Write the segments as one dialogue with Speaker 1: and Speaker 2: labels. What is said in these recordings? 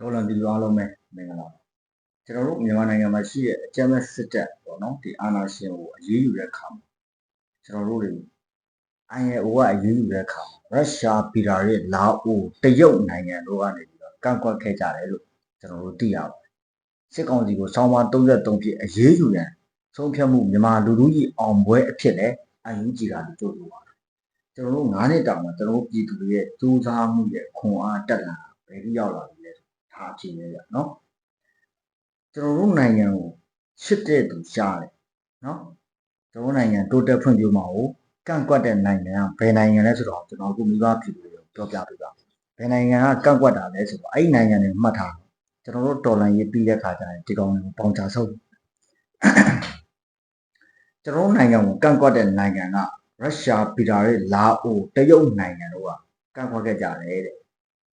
Speaker 1: ဒေါ်လာပြည်သူအားလုံးပဲမင်္ဂလာပါကျွန်တော်တို့မြန်မာနိုင်ငံမှာရှိတဲ့အကြမ်းဖက်စစ်တပ်ပေါ့နော်ဒီအာဏာရှင်ကိုအရေးယူတဲ့အခါမှာကျွန်တော်တို့တွေ INO ကအရေးယူတဲ့အခါမှာရုရှားပြည်တာရဲ့လာအိုတရုတ်နိုင်ငံတို့ကနေပြီးတော့ကန့်ကွက်ခဲ့ကြတယ်လို့ကျွန်တော်တို့သိရပါတယ်စစ်ကောင်စီကိုစောင်းပါ33ဖြစ်အရေးယူရန်ဆုံးဖြတ်မှုမြန်မာလူလူကြီးအောင်ပွဲအဖြစ်နဲ့အယူကြည်တာလို့ပြောလို့ပါတယ်ကျွန်တော်တို့9နှစ်တောင်မှာကျွန်တော်တို့ပြည်သူတွေရဲ့စူးစမ်းမှုရဲ့ခွန်အားတက်လာဘယ်လိုရောက်လာလဲထား ခြင်းလေဗျနော်ကျွန်တော်တို့နိုင်ငံကိုရှစ်တဲ့သူရှားတယ်နော်ကျွန်တော်နိုင်ငံတိုးတက်ဖွံ့ဖြိုးမှာကိုကန့်ကွက်တဲ့နိုင်ငံကဘယ်နိုင်ငံလဲဆိုတော့ကျွန်တော်အခုမိဘပြည်သူတွေကိုပြောပြပေးပါဘယ်နိုင်ငံကကန့်ကွက်တာလဲဆိုတော့အဲ့ဒီနိုင်ငံတွေမှတ်ထားကျွန်တော်တို့တော်လန်ရေးပြီးတဲ့ခါကျရင်ဒီကောင်ကိုပေါင်ချဆုပ်ကျွန်တော်တို့နိုင်ငံကိုကန့်ကွက်တဲ့နိုင်ငံကရုရှားပြည်တာရဲ့လာအိုတရုတ်နိုင်ငံတို့ကကန့်ကွက်ခဲ့ကြတယ်တဲ့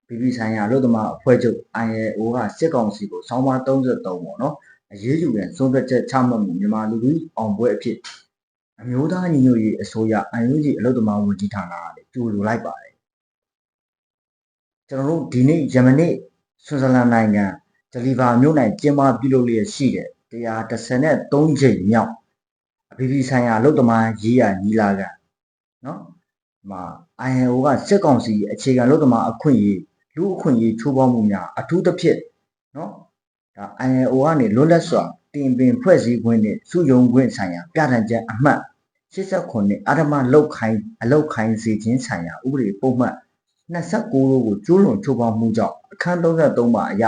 Speaker 1: ပြည်ပြည်ဆိုင်ရာအလို့သမားအဖွဲ့ချုပ် ILO ကစစ်ကောင်စီကိုဆောင်းပါး33ပေါ့နော်အရေးယူတဲ့ဆုံးဖြတ်ချက်ချမှတ်မှုမြန်မာလူထုအောင်ပွဲအဖြစ်အမျိုးသားညီညွတ်ရေးအစိုးရ IUG အလို့သမားဝန်ကြီးဌာနကလည်းကြိုလိုလိုက်ပါတယ်ကျွန်တော်တို့ဒီနေ့ယမနေ့ဆွစ်ဇာလန်နိုင်ငံဂျလီဗာမြို့နယ်ကျင်းပပြုလုပ်လျက်ရှိတဲ့133ချိန်မြောက်အပြည်ပြည်ဆိုင်ရာအလို့သမားရေးရာညီလာခံနော်ဒီမှာ ILO ကစစ်ကောင်စီအခြေခံအလို့သမားအခွင့်အရေး လူအခွင့်အရေးချိုးဖောက်မှုများအထူးသဖြင့်နော်ဒါ ILO ကနေလွတ်လပ်စွာတင်ပင်ဖွဲ့စည်းခွင့်နဲ့စုယုံခွင့်ဆိုင်ရာပြဋ္ဌာန်းချက်အမှတ်89အာဓမလောက်ခိုင်းအလောက်ခိုင်းစေခြင်းဆိုင်ရာဥပဒေပုံမှန်29တို့ကိုကျူးလွန်ချိုးဖောက်မှုကြောင့်အခန်း33ပါအရ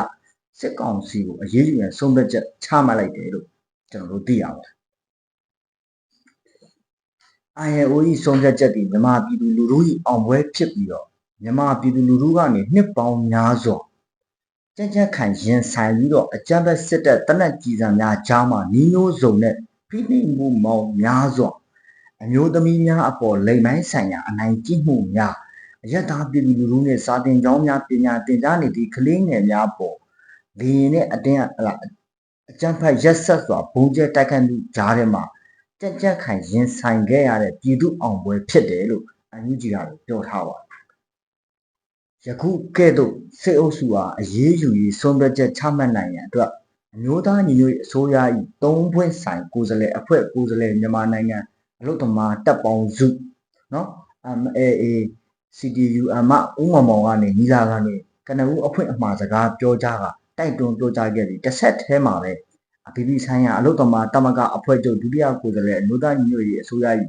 Speaker 1: စစ်ကောင်စီကိုအရေးယူရန်ဆုံးဖြတ်ချက်ချမှတ်လိုက်တယ်လို့ကျွန်တော်တို့သိရပါတယ် ILO ၏ဆုံးဖြတ်ချက်သည်မြန်မာပြည်သူလူထု၏အောင်ပွဲဖြစ်ပြီးတော့ မြန်မာပြည်သူလူထုကနေနှစ်ပေါင်းများစွာကြက်ကြက်ခံရင်ဆိုင်ပြီးတော့အကြမ်းဖက်စစ်တပ်တနက်ကြီးစံများကြားမှာနီးနိုးစုံနဲ့ဖိနှိပ်မှုမောင်များစွာအမျိုးသမီးများအပေါ်လိမ်မိုင်းဆိုင်ရာအနိုင်ကျင့်မှုများအယက်သားပြည်သူလူထုနဲ့စာတင်ကျောင်းများပညာသင်ကြားနေသည့်ကလေးငယ်များပေါ်ဒီနဲ့အတင်းဟလာအကြမ်းဖက်ရက်ဆက်စွာဘုံကျဲတိုက်ခိုက်မှုကြားထဲမှာကြက်ကြက်ခံရင်ဆိုင်ခဲ့ရတဲ့ပြည်သူအောင်ပွဲဖြစ်တယ်လို့အန်ယူဂျီကပြောထားပါတယ် ယခုကဲ့သို့စစ်အုပ်စုဟာအရေးယူရေးဆုံးဖြတ်ချက်ချမှတ်နိုင်ရန်အတွက်အမျိုးသားညီညွတ်ရေးအစိုးရ၏သုံးဖွဲ့ဆိုင်ကိုယ်စားလှယ်အဖွဲ့ကိုယ်စားလှယ်မြန်မာနိုင်ငံအလုတ်သမားတပ်ပေါင်းစုเนาะ MAA CDUM ဥမမောင်ကနေညီလာခံနေကနဦးအဖွင့်အမှားစကားပြောကြားကတိုက်တွန်းပြောကြားခဲ့ပြီးတစ်ဆက်တည်းမှာပဲအပြည်ပြည်ဆိုင်ရာအလုတ်သမားတမကအဖွဲ့ချုပ်ဒုတိယကိုယ်စားလှယ်အမျိုးသားညီညွတ်ရေးအစိုးရ၏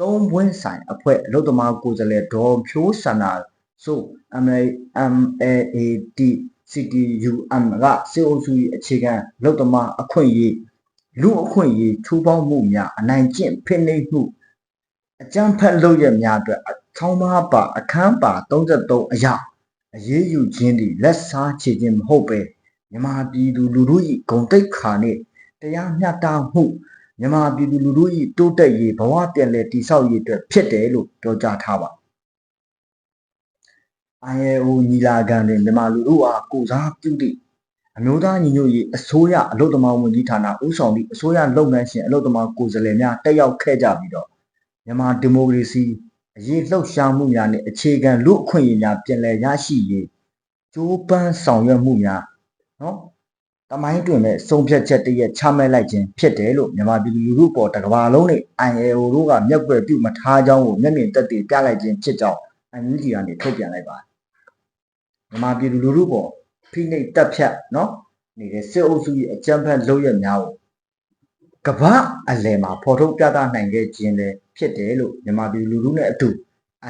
Speaker 1: သုံးပွင့်ဆိုင်အဖွဲ့အလုတ်သမားကိုယ်စားလှယ်ဒေါ်ဖြိုးစန္ဒာ ဆို MAAT CTUM ကစေအုပ်စု၏အခြေခံအလုတ်သမားအခွင့်အရေးလူအခွင့်အရေးချိုးဖောက်မှုများအနိုင်ကျင့်ဖိနှိပ်မှုအကြမ်းဖက်လုပ်ရများအတွက်ဆောင်းပါးပါအခန်းပါ33အရာအရေးယူခြင်းသည်လက်စားချေခြင်းမဟုတ်ပဲမြန်မာပြည်သူလူထု၏ဂုံတိတ်ခါနှင့်တရားမျှတမှုမြန်မာပြည်သူလူထု၏တိုးတက်ရေးဘဝပြန်လည်တည်ဆောက်ရေးအတွက်ဖြစ်တယ်လို့ပြောကြားထားပါ IAO ညီလာခံတွင်မြန်မာလူထုအားကိုစားပြုသည့်အမျိုးသားညီညွတ်ရေးအစိုးရအလုတ်သမားဝန်ကြီးဌာနဦးဆောင်သည့်အစိုးရလုပ်ငန်းရှင်အလုတ်သမားကိုယ်စားလှယ်များတက်ရောက်ခဲ့ကြပြီးတော့မြန်မာဒီမိုကရေစီအရေးလှုပ်ရှားမှုများနှင့်အခြေခံလူအခွင့်အရေးများပြန်လည်ရရှိရေးကြိုးပမ်းဆောင်ရွက်မှုများနော်တမိုင်းတွင်မဲ့ဆုံးဖြတ်ချက်တရက်ချမှတ်လိုက်ခြင်းဖြစ်တယ်လို့မြန်မာပြည်သူလူထုပေါ်တစ်ကမ္ဘာလုံးနဲ့ IAO တို့ကမျက်ကွယ်ပြုမထားကြောင်းကိုမျက်မြင်သက်သေပြလိုက်ခြင်းဖြစ်ကြောင်း UNG ကနေထုတ်ပြန်လိုက်ပါတယ် မြန်မာပြည်သူလူထုပေါ်ဖိနှိပ်တပ်ဖြတ်နော်နေတဲ့စစ်အုပ်စုရဲ့အကြမ်းဖက်လုပ်ရများကိုကမ္ဘာအလယ်မှာဖော်ထုတ်ပြသနိုင်ခဲ့ခြင်းလည်းဖြစ်တယ်လို့မြန်မာပြည်လူထုနဲ့အတူ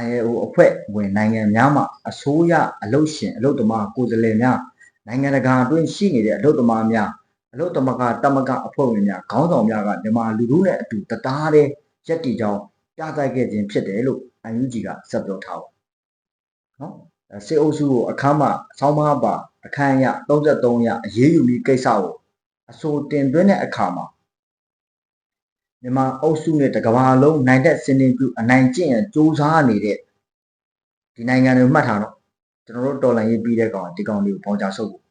Speaker 1: IAO အဖွဲ့ဝင်နိုင်ငံများမှအစိုးရအလုပ်ရှင်အလုပ်သမားကိုယ်စားလှယ်များနိုင်ငံတကာအတွင်းရှိနေတဲ့အလုပ်သမားများအလုပ်သမားကတမကအဖွဲ့ဝင်များခေါင်းဆောင်များကမြန်မာလူထုနဲ့အတူတသားတည်းရက်တီကြောင်းပြသခဲ့ခြင်းဖြစ်တယ်လို့ UNG ကဆက်ပြောထားပါနော် စေအုပ်စုကိုအခမ်းမှာဆောင်းပါးပါအခမ်းအရ33ရအရေးယူပြီးကိစ္စကိုအဆိုတင်သွင်းတဲ့အခါမှာမြန်မာအုပ်စုနဲ့တကဘာလုံးနိုင်တဲ့စင်တင်ပြုအနိုင်ကျင့်ရစူးစမ်းနေတဲ့ဒီနိုင်ငံတွေမှတ်ထားတော့ကျွန်တော်တို့တော်လန်ရေးပြီးတဲ့ကောင်ဒီကောင်လေးကိုပေါင်ချဆုပ်ဖို့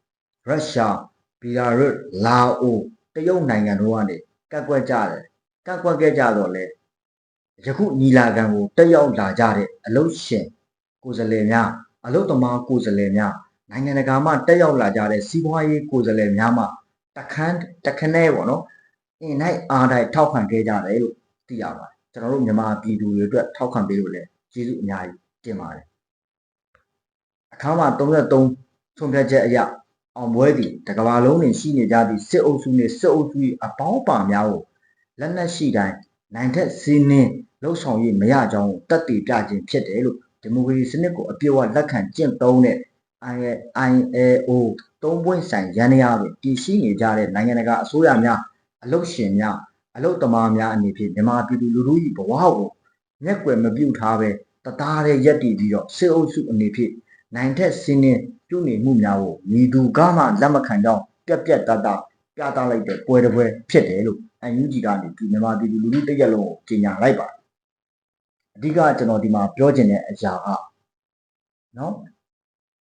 Speaker 1: ရုရှားဘီလာရုစ်လာအိုတရုတ်နိုင်ငံတို့ကနေကတ်ကွက်ကြတယ်ကတ်ကွက်ခဲ့ကြတော့လေယခုညီလာခံကိုတက်ရောက်လာကြတဲ့အလုရှင်ကိုယ်စားလှယ်များ အလုသမားကိုယ်စားလှယ်များနိုင်ငံတကာမှတက်ရောက်လာကြတဲ့စီးပွားရေးကိုယ်စားလှယ်များမှတခန်းတခနဲ့ပေါ့နော်အင်နိုင်အားတိုင်းထောက်ခံခဲ့ကြတယ်လို့သိရပါတယ်ကျွန်တော်တို့မြန်မာပြည်သူတွေအတွက်ထောက်ခံပေးလို့လည်းကျေးဇူးအများကြီးတင်ပါတယ်အခါမှာ33ဆုံးဖြတ်ချက်အရအောင်ပွဲသည်တကဘာလုံးတွင်ရှိနေကြသည့်စစ်အုပ်စုနှင့်စစ်အုပ်စု၏အပေါင်းပါများကိုလက်နက်ရှိတိုင်းနိုင်ထက်စီးနှင်းလှုပ်ဆောင်၍မရကြောင်းကိုတက်တည်ပြခြင်းဖြစ်တယ်လို့ ဒီမိုကရေစီစနစ်ကိုအပြည့်အဝလက်ခံကျင့်သုံးတဲ့ IAO သုံးပွင့်ဆိုင်ရန်ရာတွင်တည်ရှိနေကြတဲ့နိုင်ငံတကာအစိုးရများအလုတ်ရှင်များအလုတ်သမားများအနေဖြင့်မြန်မာပြည်သူလူထု၏ဘဝကိုမျက်ကွယ်မပြုတ်ထားပဲတသားတည်းရက်တည်ပြီးတော့စစ်အုပ်စုအနေဖြင့်နိုင်ထက်စင်းနှင်းပြုနေမှုများကိုမိသူကမှလက်မခံကြောင်းပြက်ပြက်တတ်တပြသလိုက်တဲ့ပွဲတစ်ပွဲဖြစ်တယ်လို့ UNG ကနေဒီမြန်မာပြည်သူလူထုတစ်ရက်လုံးကိုကြေညာလိုက်ပါတယ် အဓိကကျွန်တော်ဒီမှာပြောချင်တဲ့အရာကနော်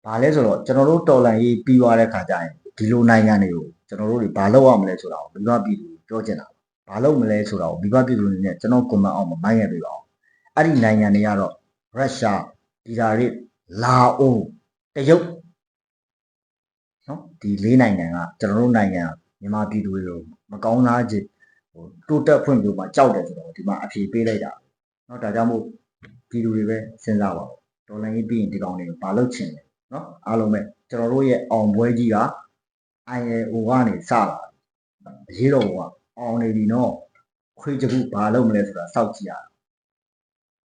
Speaker 1: ဘာလဲဆိုတော့ကျွန်တော်တို့တော်လန်ရေးပြီးသွားတဲ့ခါကျရင်ဒီလိုနိုင်ငံတွေကိုကျွန်တော်တို့တွေဘာလုပ်ရမလဲဆိုတာကိုမိဘပြည်သူပြောချင်တာဘာလုပ်မလဲဆိုတာကိုမိဘပြည်သူတွေနဲ့ကျွန်တော်ကွန်မန့်အောင်မမိုင်းရပေးပါအောင်အဲ့ဒီနိုင်ငံတွေကတော့ရုရှားဒီလာရစ်လာအိုတရုတ်နော်ဒီလေးနိုင်ငံကကျွန်တော်တို့နိုင်ငံမြန်မာပြည်သူတွေကိုမကောင်းသားခြင်းဟိုတိုးတက်ဖွံ့ဖြိုးမှကြောက်တယ်ဆိုတော့ဒီမှာအဖြေပေးလိုက်တာ เนาะဒါကြောင့်မို့ပြည်သူတွေပဲစဉ်းစားပါဦးဒေါ်လာရေးပြီးရင်ဒီကောင်တွေကိုဘာလုပ်ချင်လဲเนาะအားလုံးပဲကျွန်တော်တို့ရဲ့အောင်ပွဲကြီးက IAO ကနေစလာအရေးတော်ကအောင်နေပြီเนาะခွေးချခုဘာလုပ်မလဲဆိုတာစောင့်ကြည့်ရအောင်